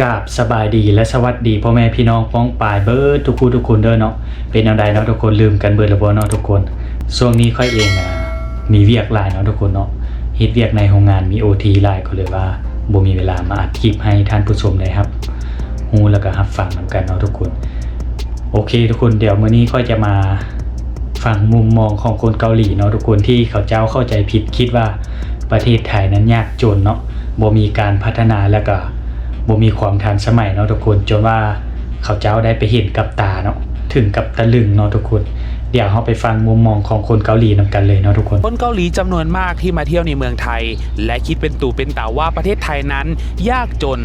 กาบสบายดีและสวัสดีพ่อแม่พี่น้องป้องปายเบิร์ดทุกคู่ทุกคนเด้อเนาะเป็นแนวใดเนาะทุกคนลืมกันเบิร์ดละบ่เนาะทุกคนช่วงนี้ค่อยเองอะมีเวียกหลายเนาะทุกคนเนาะเฮ็ดเวียกในโรงงานมี OT หลายก็เลยว่าบ่มีเวลามาอัดคลิปให้ท่านผู้ชมได้ครับฮู้แล้วก็รับฟังนํกันเนาะทุกคน โอเค ทุกคนเดี๋ยวมื้อนี้ค่อยจะมาฟังมุมมองของคนเกาหลีเนาะทุกคนที่เขาเจ้าเข้าใจผิดคิดว่าประเทศไทยนั้นยากจนเนาะบ่มีการพัฒนาแล้วก็ บ่มีความทันสมัยเนาะทุกคนจนว่าเขาเจ้าได้ไปเห็นกับตาเนาะถึงกับตะลึงเนาะทุกคน เดี๋ยวเราไปฟังมุมมองของคนเกาหลีนำกันเลยเนาะทุกคน คนเกาหลีจำนวนมากที่มาเที่ยวในเมืองไทย และคิดเป็นตู่เป็นตาว่าประเทศไทยนั้น ยากจน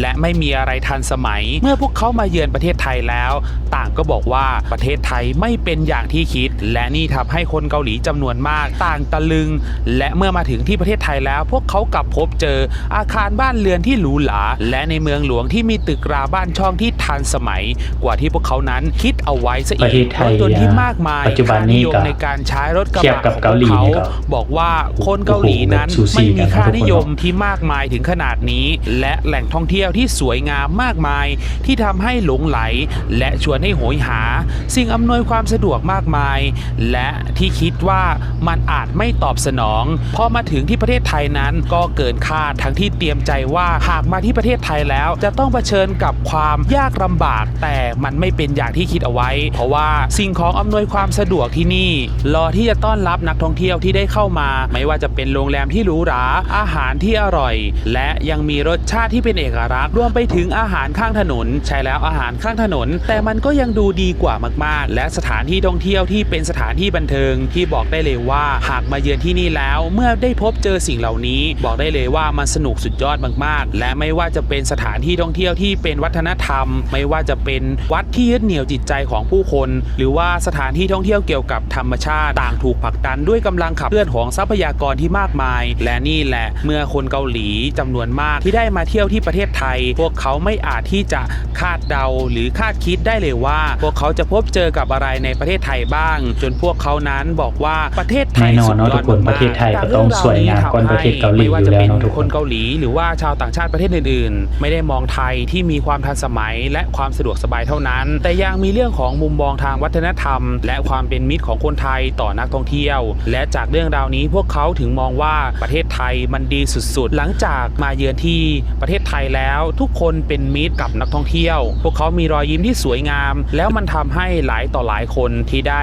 และไม่มีอะไรทันสมัย เมื่อพวกเขามาเยือนประเทศไทยแล้ว ต่างก็บอกว่าประเทศไทยไม่เป็นอย่างที่คิด และนี่ทำให้คนเกาหลีจำนวนมากต่างตะลึง และเมื่อมาถึงที่ประเทศไทยแล้ว พวกเขากลับพบเจออาคารบ้านเรือนที่หรูหราและในเมืองหลวงที่มีตึกราบ้านช่องที่ทันสมัย กว่าที่พวกเขานั้นคิดเอาไว้ซะปอีระเทกศไทรยถยนต์ที่มากมายปัจจุบันนี้ค่าก็ในการใช้รถกระเทียบบะกับของเกาหลีพวนี่เขาก็บอกว่าคนเกาหลีนั้นโอ้โหแบบสูสีไม่มีกันนะค่าทุกคนนิยมที่มากมายถึงขนาดนี้ และแหล่งท่องเที่ยวที่สวยงามมากมาย ที่ทำให้หลงไหล และชวนให้โหยหา สิ่งอำนวยความสะดวกมากมาย และที่คิดว่ามันอาจไม่ตอบสนองพอมาถึงที่ประเทศไทยนั้นก็เกินคาดทั้งที่เตรียมใจว่าหากมาที่ประเทศไทยแล้ว จะต้องเผชิญกับความยากลำบาก แต่มันไม่เป็นอย่างที่คิดเอาไว้ เพราะว่าสิ่งของอำนวยความความสะดวกที่นี่ รอที่จะต้อนรับนักท่องเที่ยวที่ได้เข้ามา ไม่ว่าจะเป็นโรงแรมที่หรูหรา อาหารที่อร่อย และยังมีรสชาติที่เป็นเอกลักษณ์รวมไปถึงอาหารข้างถนน ใช่แล้วอาหารข้างถนน แต่มันก็ยังดูดีกว่ามากๆ และสถานที่ท่องเที่ยวที่เป็นสถานที่บันเทิงที่บอกได้เลยว่า หากมาเยือนที่นี่แล้ว เมื่อได้พบเจอสิ่งเหล่านี้ บอกได้เลยว่ามันสนุกสุดยอดมากๆ และไม่ว่าจะเป็นสถานที่ท่องเที่ยวที่เป็นวัฒนธรรม ไม่ว่าจะเป็นวัดที่ยึดเหนี่ยวจิตใจของผู้คน หรือว่าสถานที่ท่องเที่ยวเกี่ยวกับธรรมชาติ ต่างถูกผลักดันด้วยกำลังขับเคลื่อนของทรัพยากรที่มากมาย และนี่แหละเมื่อคนเกาหลีจำนวนมากที่ได้มาเที่ยวที่ประเทศไทย พวกเขาไม่อาจที่จะคาดเดาหรือคาดคิดได้เลยว่า พวกเขาจะพบเจอกับอะไรในประเทศไทยบ้าง จนพวกเขานั้นบอกว่าประเทศไทยนอนเนอะสุดยดทุกคนมากๆประเทศไทยก็ต้องสวยงามกว่าประเทศเกาหลีไม่ว่าอยู่จะแล้วเป็นเนอะทุกคนคนเกาหลี หรือว่าชาวต่างชาติประเทศอื่นๆ ไม่ได้มองไทยที่มีความทันสมัยและความสะดวกสบายเท่านั้น แต่ยังมีเรื่องของมุมมองทางวัฒนธรรม และความเป็นมิตรของคนไทยต่อนักท่องเที่ยว และจากเรื่องราวนี้พวกเขาถึงมองว่าประเทศไทยมันดีสุดๆ หลังจากมาเยือนที่ประเทศไทยแล้วทุกคนเป็นมิตรกับนักท่องเที่ยว พวกเขามีรอยยิ้มที่สวยงาม แล้วมันทำให้หลายต่อหลายคนที่ได้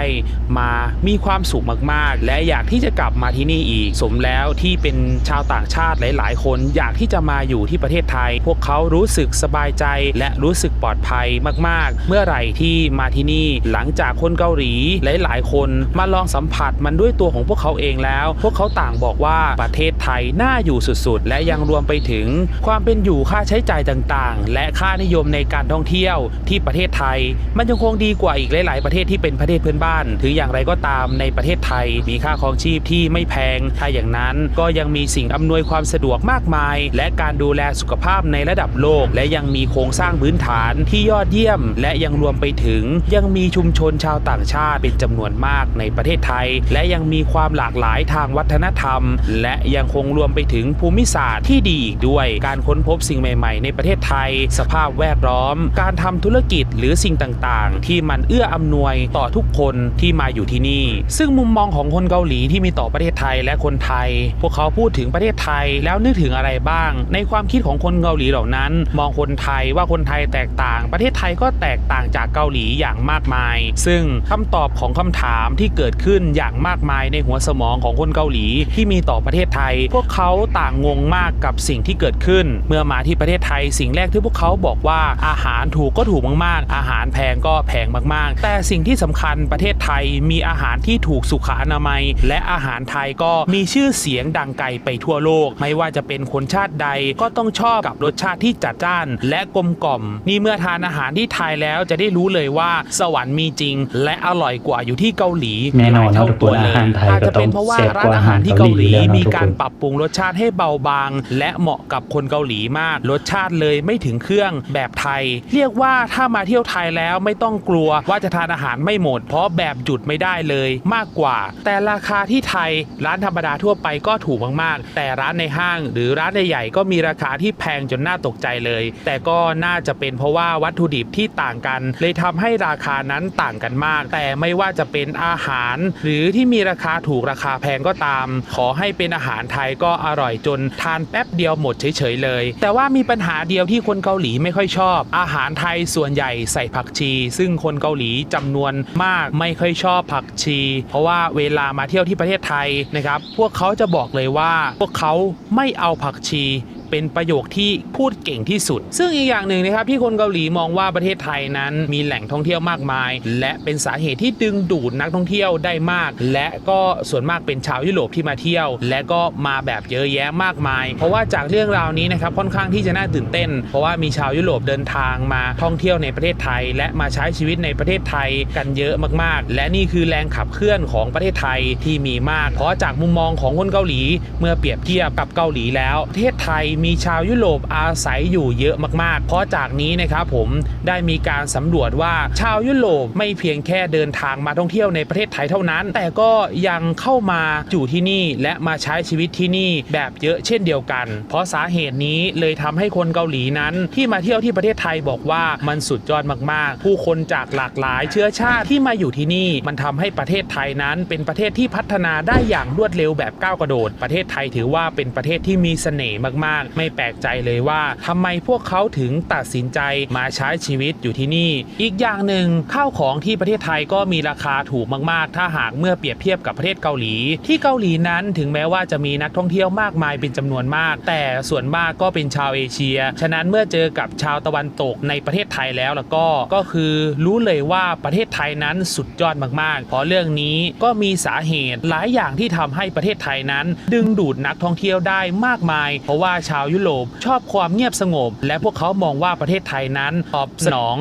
มามีความสุขมากๆ และอยากที่จะกลับมาที่นี่อีก สมแล้วที่เป็นชาวต่างชาติหลาย ๆ คนอยากที่จะมาอยู่ที่ประเทศไทย พวกเขารู้สึกสบายใจและรู้สึกปลอดภัยมาก ๆ เมื่อไหร่ที่มาที่นี่หลังจากคนเกาหลีหลาย ๆ คนมาลองสัมผัสมันด้วยตัวของพวกเขาเองแล้ว พวกเขาต่างบอกว่าประเทศไทยน่าอยู่สุด ๆ และยังรวมไปถึงความเป็นอยู่ค่าใช้จ่ายต่าง ๆ และค่านิยมในการท่องเที่ยวที่ประเทศไทย มันยังคงดีกว่าอีกหลาย ๆ ประเทศที่เป็นประเทศเพื่อนบ้านถืออย่างไรก็ตามในประเทศไทย มีค่าครองชีพที่ไม่แพงถ้าอย่างนั้นก็ยังมีสิ่งอำนวยความสะดวกมากมาย และการดูแลสุขภาพในระดับโลก และยังมีโครงสร้างพื้นฐานที่ยอดเยี่ยม และยังรวมไปถึงยังมีชุมชนชาวต่างชาติเป็นจำนวนมากในประเทศไทย และยังมีความหลากหลายทางวัฒนธรรม และยังคงรวมไปถึงภูมิศาสตร์ที่ดีอีกด้วย การค้นพบสิ่งใหม่ ๆ ในประเทศไทย สภาพแวดล้อม การทำธุรกิจหรือสิ่งต่างๆ ที่มันเอื้ออำนวยต่อทุกคนที่มาอยู่ที่นี่ ซึ่งมุมมองของคนเกาหลีที่มีต่อประเทศไทยและคนไทย พวกเขาพูดถึงประเทศไทยแล้วนึกถึงอะไรบ้าง ในความคิดของคนเกาหลีเหล่านั้น มองคนไทยว่าคนไทยแตกต่าง ประเทศไทยก็แตกต่างจากเกาหลีอย่างมากมาย ซึ่งคำตอบอบของคำถามที่เกิดขึ้นอย่างมากมายในหัวสมองของคนเกาหลีที่มีต่อประเทศไทย พวกเขาต่างงงมากกับสิ่งที่เกิดขึ้น เมื่อมาที่ประเทศไทย สิ่งแรกที่พวกเขาบอกว่าอาหารถูกก็ถูกมากๆ อาหารแพงก็แพงมากๆ แต่สิ่งที่สำคัญประเทศไทยมีอาหารที่ถูกสุขอนามัย และอาหารไทยก็มีชื่อเสียงดังไกลไปทั่วโลก ไม่ว่าจะเป็นคนชาติใดก็ต้องชอบกับรสชาติที่จัดจ้าน และกลมกล่อม นี่เมื่อทานอาหารที่ไทยแล้วจะได้รู้เลยว่าสวรรค์มีจริง และอร่อยกว่าอยู่ที่เกาหลีแน่นอนหลายนะเท่าทุกคตัวนเลอายหารไทยอาจก็จะต้อเป็งนเพราะว่าแซ่บร้ากนว่าอาอาหาหารรที่เกาเกาหหลีลีแล้วเนาะมีทุกกาครนปรับปรุงรสชาติให้เบาบาง และเหมาะกับคนเกาหลีมากรสชาติเลยไม่ถึงเครื่องแบบไทย เรียกว่าถ้ามาเที่ยวไทยแล้วไม่ต้องกลัวว่าจะทานอาหารไม่หมด เพราะแบบจุดไม่ได้เลยมากกว่า แต่ราคาที่ไทยร้านธรรมดาทั่วไปก็ถูกมากๆ แต่ร้านในห้างหรือร้านใหญ่ๆก็มีราคาที่แพงจนน่าตกใจเลย แต่ก็น่าจะเป็นเพราะว่าวัตถุดิบที่ต่างกัน เลยทำให้ราคานั้นต่างกันมาก แต่ไม่ว่าจะเป็นอาหาร หรือที่มีราคาถูกราคาแพงก็ตาม ขอให้เป็นอาหารไทยก็อร่อยจนทานแป๊บเดียวหมดเฉยๆเลย แต่ว่ามีปัญหาเดียวที่คนเกาหลีไม่ค่อยชอบ อาหารไทยส่วนใหญ่ใส่ผักชี ซึ่งคนเกาหลีจำนวนมากไม่ค่อยชอบผักชี เพราะว่าเวลามาเที่ยวที่ประเทศไทยนะครับพวกเขาจะบอกเลยว่าพวกเขาไม่เอาผักชี เป็นประโยคที่พูดเก่งที่สุด ซึ่งอีกอย่างหนึ่งนะครับที่คนเกาหลีมองว่าประเทศไทยนั้นมีแหล่งท่องเที่ยวมากมาย และเป็นสาเหตุที่ดึงดูดนักท่องเที่ยวได้มาก และก็ส่วนมากเป็นชาวยุโรปที่มาเที่ยว และก็มาแบบเยอะแยะมากมาย เพราะว่าจากเรื่องราวนี้นะครับค่อนข้างที่จะน่าตื่นเต้น เพราะว่ามีชาวยุโรปเดินทางมาท่องเที่ยวในประเทศไทย และมาใช้ชีวิตในประเทศไทยกันเยอะมากๆ และนี่คือแรงขับเคลื่อนของประเทศไทยที่มีมาก เพราะจากมุมมองของคนเกาหลี เมื่อเปรียบเทียบกับเกาหลีแล้วประเทศไทยมีชาวยุโรปอาศัยอยู่เยอะมากๆ เพราะจากนี้นะครับผมได้มีการสำรวจว่าชาวยุโรปไม่เพียงแค่เดินทางมาท่องเที่ยวในประเทศไทยเท่านั้น แต่ก็ยังเข้ามาอยู่ที่นี่และมาใช้ชีวิตที่นี่แบบเยอะเช่นเดียวกัน เพราะสาเหตุนี้เลยทำให้คนเกาหลีนั้น ที่มาเที่ยวที่ประเทศไทยบอกว่ามันสุดยอดมากๆ ผู้คนจากหลากหลายเชื้อชาติที่มาอยู่ที่นี่ มันทำให้ประเทศไทยนั้น เป็นประเทศที่พัฒนาได้อย่างรวดเร็วแบบก้าวกระโดด ประเทศไทยถือว่าเป็นประเทศที่มีเสน่ห์มากไม่แปลกใจเลยว่าทำไมพวกเขาถึงตัดสินใจมาใช้ชีวิตอยู่ที่นี่ อีกอย่างหนึ่งข้าวของที่ประเทศไทยก็มีราคาถูกมากๆ ถ้าหากเมื่อเปรียบเทียบกับประเทศเกาหลี ที่เกาหลีนั้นถึงแม้ว่าจะมีนักท่องเที่ยวมากมายเป็นจำนวนมาก แต่ส่วนมากก็เป็นชาวเอเชีย ฉะนั้นเมื่อเจอกับชาวตะวันตกในประเทศไทยแล้วแล้วก็ก็คือรู้เลยว่าประเทศไทยนั้นสุดยอดมากๆ เพราะเรื่องนี้ก็มีสาเหตุหลายอย่างที่ทำให้ประเทศไทยนั้น ดึงดูดนักท่องเที่ยวได้มากมาย เพราะว่าชาวาวยุโรปชอบความเงียบสงบ และพวกเขามองว่าประเทศไทยนั้นตอบสนอง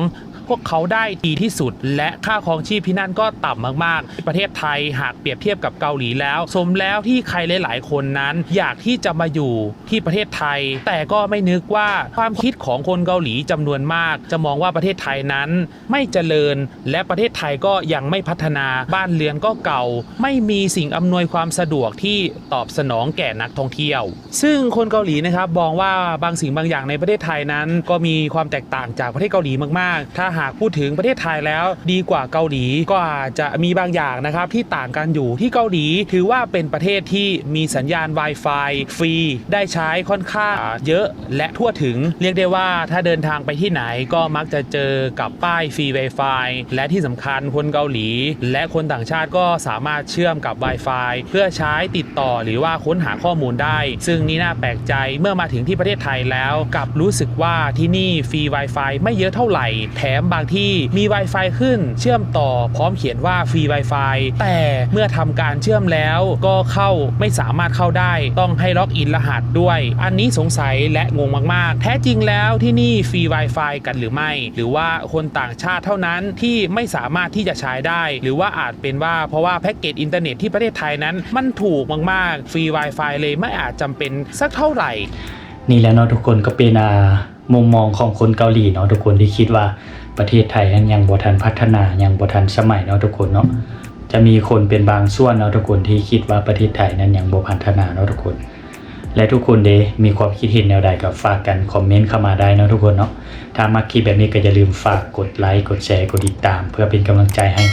พวกเขาได้ดีที่สุด และค่าครองชีพที่นั่นก็ต่ำมากๆ ประเทศไทยหากเปรียบเทียบกับเกาหลีแล้ว สมแล้วที่ใครหลาย ๆ คนนั้น อยากที่จะมาอยู่ที่ประเทศไทย แต่ก็ไม่นึกว่าความคิดของคนเกาหลีจำนวนมาก จะมองว่าประเทศไทยนั้นไม่เจริญ และประเทศไทยก็ยังไม่พัฒนาบ้านเรือนก็เก่า ไม่มีสิ่งอำนวยความสะดวกที่ตอบสนองแก่นักท่องเที่ยว ซึ่งคนเกาหลีนะครับมองว่าบางสิ่งบางอย่างในประเทศไทยนั้น ก็มีความแตกต่างจากประเทศเกาหลีมาก ๆ ถ้าหากพูดถึงประเทศไทยแล้วดีกว่าเกาหลีก็อาจจะมีบางอย่างนะครับที่ต่างกันอยู่ที่เกาหลีถือว่าเป็นประเทศที่มีสัญญาณ Wi-Fi ฟรี ได้ใช้ค่อนข้างเยอะและทั่วถึง เรียกได้ว่าถ้าเดินทางไปที่ไหนก็มักจะเจอกับป้ายฟรี Wi-Fi และที่สำคัญคนเกาหลี และคนต่างชาติก็สามารถเชื่อมกับ Wi-Fi เพื่อใช้ติดต่อหรือว่าค้นหาข้อมูลได้ ซึ่งนี่น่าแปลกใจเมื่อมาถึงที่ประเทศไทยแล้วกลับรู้สึกว่าที่นี่ฟรี Wi-Fi ไม่เยอะเท่าไหร่แถมบางที่มี Wi-Fi ขึ้น เชื่อมต่อพร้อมเขียนว่าฟรี Wi-Fi แต่เมื่อทำการเชื่อมแล้วก็เข้าไม่สามารถเข้าได้ ต้องให้ล็อกอินรหัสด้วย อันนี้สงสัยและงงมาก ๆ แท้จริงแล้วที่นี่ฟรี Wi-Fi กันหรือไม่ หรือว่าคนต่างชาติเท่านั้นที่ไม่สามารถที่จะใช้ได้ หรือว่าอาจเป็นว่าเพราะว่าแพ็กเกจอินเทอร์เน็ตที่ประเทศไทยนั้น มันถูกมาก ๆ ฟรี Wi-Fi เลยไม่อาจจำเป็นสักเท่าไหร่ นี่แล้วเนาะทุกคนก็เป็นมุมมองของคนเกาหลีเนาะทุกคนที่คิดว่า ประเทศไทยนั้นยังบ่ทันพัฒนายังบ่ทันสมัยเนาะทุกคนเนาะจะมีคนเป็นบางส่วนเนาะทุกคนที่คิดว่าประเทศไทยนั้นยังบ่พัฒนาเนาะทุกคน และทุกคนเดมีความคิดเห็นแนวใดก็ฝากกันคอมเมนต์เข้ามาได้เนาะทุกคนเนาะถ้ามักคลิปแบบนี้ก็อย่าลืมฝากกดไลค์กดแชร์กดติดตาม เพื่อเป็นกำลังใจให้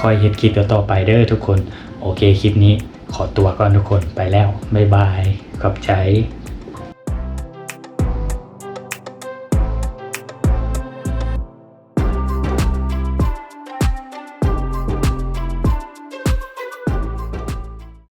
คอยเฮ็ดคลิปต่อไปเด้อทุกคน โอเคคลิปนี้ขอตัวก่อนทุกคนไปแล้วบ๊ายบายขอบใจ